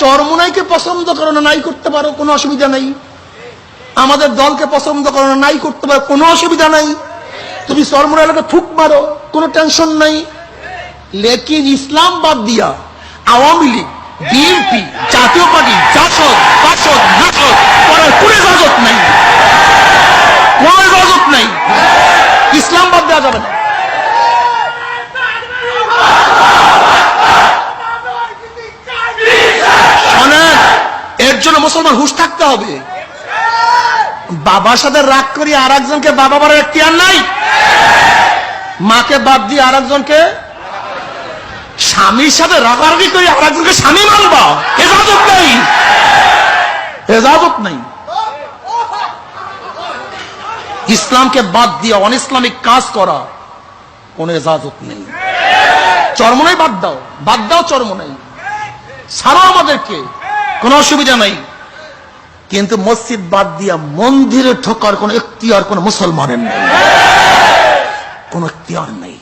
চরমুনাইকে পছন্দ করো না, নাই করতে পারো, কোনো অসুবিধা নাই। আমাদের দলকে পছন্দ করো না, নাই করতে পারো, কোনো অসুবিধা নাই। তুমি চরমুনাইকে থুক মারো, কোনো টেনশন নাই। লেকিন ইসলাম বাদ দিয়া Awami League, BNP, Jatiya party, JASAD পাসদ নাসদ, করার কোনো ইজাজত নাই। কোনো ইজাজত নাই। ইসলাম বাদ দেওয়া যাবে না। হবে। বাবার সাথে রাগ করি আর একজনকে বাবা বলার এখতিয়ার নাই। মাকে বাদ দিয়ে আর একজনকে স্বামীর সাথে রাগারাগি করে আর একজনকে স্বামী মানবা এজাজত নেই। এজাজত নেই। ইসলামকে বাদ দিয়ে অন ইসলামিক কাজ করা কোন এজাজত নেই। চর্ম চরমনাই বাদ দাও। বাদ দাও, চর্ম চরমনাই ছাড়ো আমাদেরকে। কোনো অসুবিধা নাই। কিন্তু মসজিদ বাদ দিয়া মন্দিরে ঠোকার কোন এখতিয়ার কোন মুসলমানের নেই। কোন এখতিয়ার নেই।